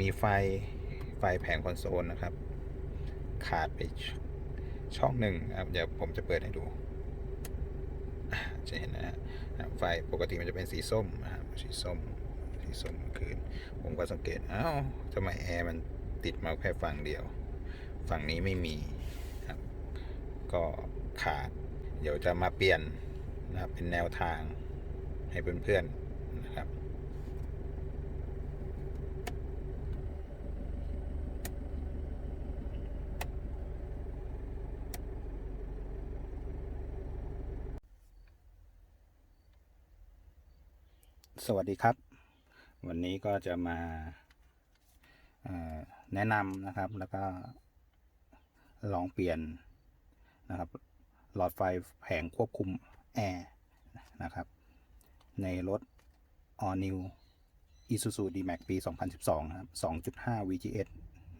มีไฟไฟแผงคอนโซลนะครับ ขาดไปชช่องหนึ่งครับเดี๋ยวผมจะเปิดให้ดูจะเห็นนะฮะนะไฟปกติมันจะเป็นสีส้มนะครับสีส้มสีส้มคืน ผมก็สังเกตอ้าวทำไมแอร์มันติดมาแค่ฝั่งเดียว ฝั่งนี้ไม่มีครับก็ขาด เดี๋ยวจะมาเปลี่ยนนะครับเป็นแนวทางให้เพื่อนๆนะครับ สวัสดีครับ วันนี้ก็จะมาแนะนำนะครับแล้วก็ลองเปลี่ยนนะครับ หลอดไฟแผงควบคุมแอร์นะครับ ในรถ All New Isuzu D-Max ปี 2012 นะครับ 2.5 VGS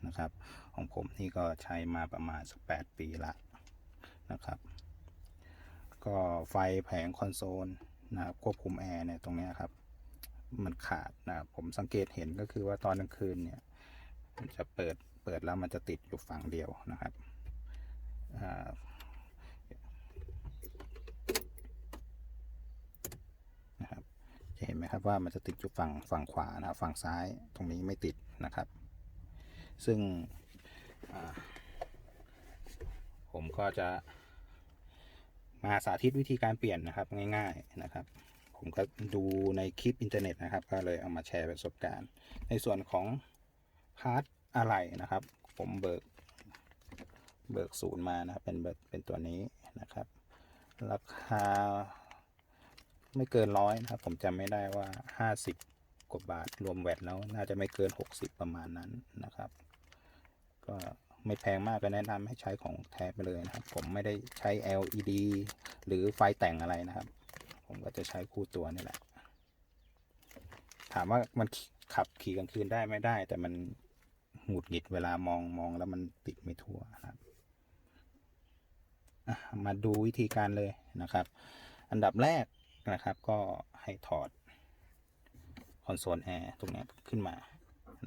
นะครับ ของผมนี่ก็ใช้มาประมาณสัก8ปีละนะครับ ก็ไฟแผงคอนโซลนะครับควบคุมแอร์เนี่ยตรงนี้ครับ มันขาดนะครับผมสังเกตเห็นก็คือว่าตอนกลางคืนเนี่ยมันจะเปิดเปิดแล้วมันจะติดอยู่ฝั่งเดียวนะครับนะครับจะเห็นไหมครับว่ามันจะติดอยู่ฝั่งฝั่งขวานะครับฝั่งซ้ายตรงนี้ไม่ติดนะครับ ซึ่งผมก็จะมาสาธิตวิธีการเปลี่ยนนะครับง่าย ๆนะครับ ผมก็ดูในคลิปอินเทอร์เน็ตนะครับ ก็เลยเอามาแชร์ประสบการณ์ ในส่วนของพาร์ทอะไรนะครับ ผมเบิกเบิกศูนย์มานะครับ เป็นเบิกเป็นตัวนี้นะครับ ราคาไม่เกินร้อยนะครับ ผมจำไม่ได้ว่า 50 กว่าบาทรวมแวตแล้วน่าจะไม่เกิน 60 ประมาณนั้นนะครับ ก็ไม่แพงมากก็แนะนำให้ใช้ของแท้ไปเลยนะครับ ผมไม่ได้ใช้ LED หรือไฟแต่งอะไรนะครับ ผมก็จะใช้คู่ตัวนี่แหละ ถามว่ามันขับขี่กลางคืนได้ไม่ได้ แต่มันหงุดหงิดเวลามองมองแล้วมันติดไม่ทั่วนะครับมาดูวิธีการเลยนะครับ อันดับแรกนะครับก็ให้ถอดคอนโซลแอร์ตรงนี้ขึ้นมา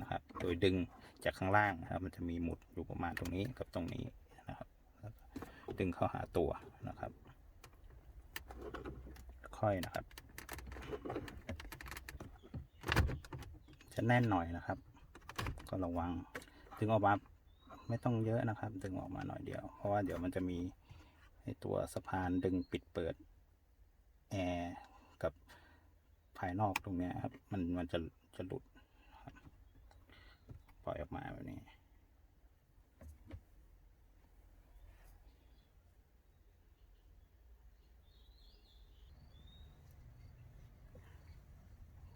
นะครับ โดยดึงจากข้างล่างนะครับ มันจะมีหมุดอยู่ประมาณตรงนี้กับตรงนี้นะครับ ดึงเข้าหาตัวนะครับ ค่อยนะครับ จะแน่นหน่อยนะครับ ก็ระวังดึงออกมาไม่ต้องเยอะนะครับ ดึงออกมาหน่อยเดียว เพราะว่าเดี๋ยวมันจะมีตัวสะพานดึงปิดเปิดแอร์กับภายนอกตรงนี้ครับ มันมันจะจะหลุดปล่อยออกมาแบบนี้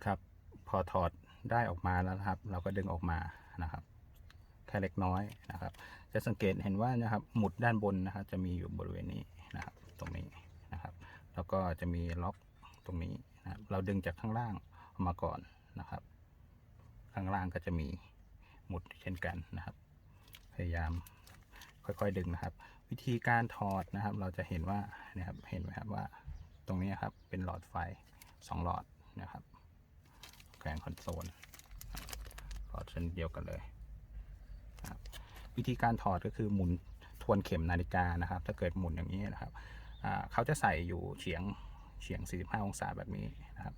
ครับ พ อถอดได้ออกมาแล้วนะครับ เราก็ดึงออกมานะครับแค่เล็กน้อยนะครับ จะสังเกตเห็นว่านะครับหมุดด้านบนนะครับจะมีอยู่บริเวณนี้นะครับตรงนี้นะครับ แล้วก็จะมีล็อกตรงนี้นะครับเราดึงจากข้างล่างออกมาก่อนนะครับ ข้างล่างก็จะมีหมุดเช่นกันนะครับ พยายามค่อยๆดึงนะครับ วิธีการถอดนะครับ เราจะเห็นว่านะครับเห็นไหมครับว่าตรงนี้ครับเป็นหลอดไฟสองหลอดนะครับ แผงคอนโซลถอดเช่นเดียวกันเลยวิธีการถอดก็คือหมุนทวนเข็มนาฬิกานะครับ ถ้าเกิดหมุนอย่างนี้นะครับเขาจะใส่อยู่เฉียงเฉียง 45 องศาแบบนี้นะครับ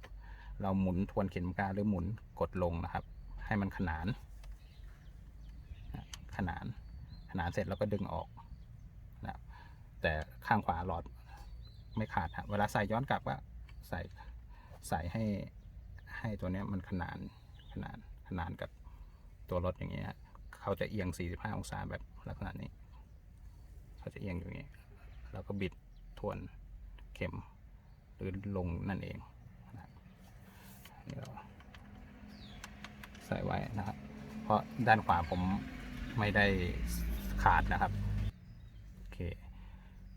เราหมุนทวนเข็มนาฬิกาหรือหมุนกดลงนะครับ ให้มันขนาน ขนาน ขนานเสร็จแล้วก็ดึงออกนะครับแต่ข้างขวาหลอดไม่ขาดฮะเวลาใส่ย้อนกลับก็ใส่ใส่ให้ ให้ตัวเนี้ยมันขนานขนานขนานกับตัวรถอย่างเงี้ยเขาจะเอียง 45 องศาแบบลักษณะนี้ เขาจะเอียงอย่างเงี้ยแล้วก็บิดทวนเข็มหรือลงนั่นเองนะนี่เราใส่ไว้นะครับ เพราะด้านขวาผมไม่ได้ขาดนะครับ โอเค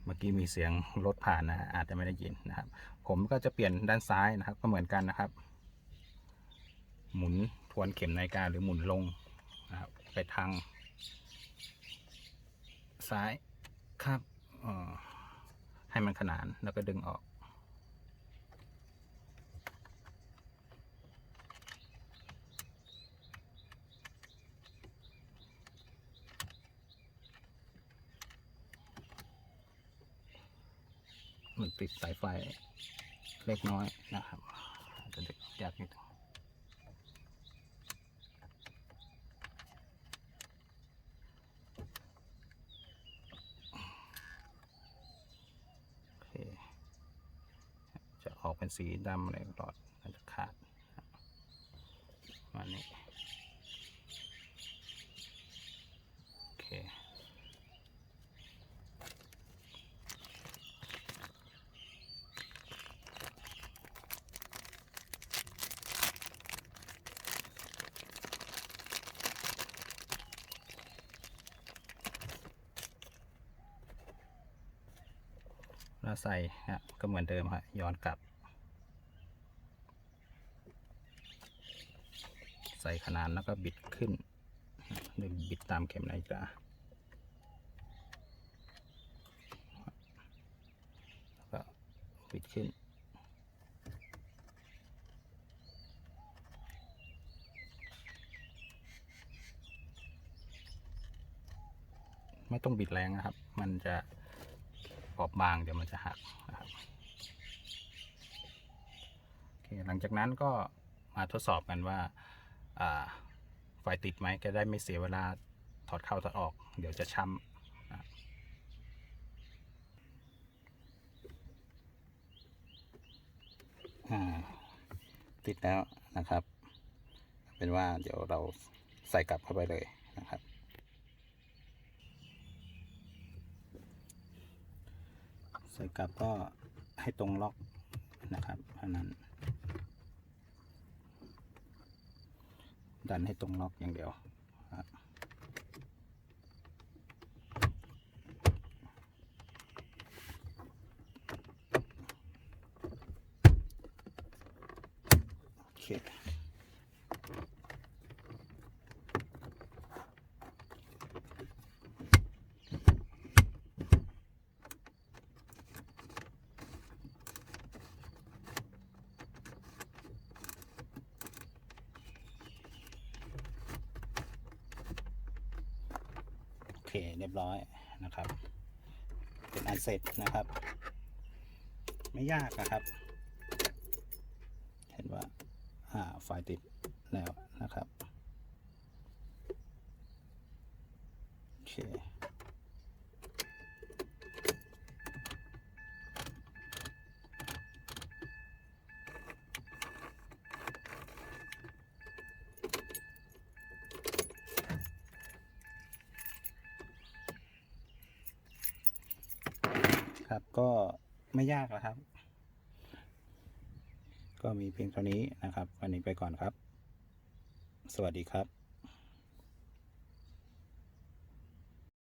เมื่อกี้มีเสียงรถผ่านนะฮะอาจจะไม่ได้ยินนะครับ ผมก็จะเปลี่ยนด้านซ้ายนะครับ ก็เหมือนกันนะครับ หมุนทวนเข็มนาฬิกาหรือหมุนลงนะครับไปทางซ้ายครับให้มันขนานแล้วก็ดึงออกมันติดสายไฟเล็กน้อยนะครับจะเด็กยากนิด เป็นสีดำอะไรหลอดมันจะขาดมาณนี้โอเคแล้วใส่ฮะก็เหมือนเดิมฮะย้อนกลับ ใส่ขนาดแล้วก็บิดขึ้นหรือบิดตามเข็มนาฬิกาแล้วก็บิดขึ้น ไม่ต้องบิดแรงนะครับ มันจะบอบบางเดี๋ยวมันจะหักนะครับโอเคหลังจากนั้นก็มาทดสอบกันว่า ไฟติดไหมก็ได้ไม่เสียเวลาถอดเข้าถอดออก เดี๋ยวจะช้ำติดแล้วนะครับ เป็นว่าเดี๋ยวเราใส่กลับเข้าไปเลยนะครับ ใส่กลับก็ให้ตรงล็อกนะครับอันนั้น ดันให้ตรงล็อกอย่างเดียวโอเค เคเรียบร้อยนะครับ เป็นอันเสร็จนะครับ ไม่ยากนะครับ เห็นว่าอ่าไฟติดแล้วนะครับโอเค ครับ ก็ไม่ยากนะครับ ก็มีเพียงเท่านี้นะครับ วันนี้ไปก่อนครับ สวัสดีครับ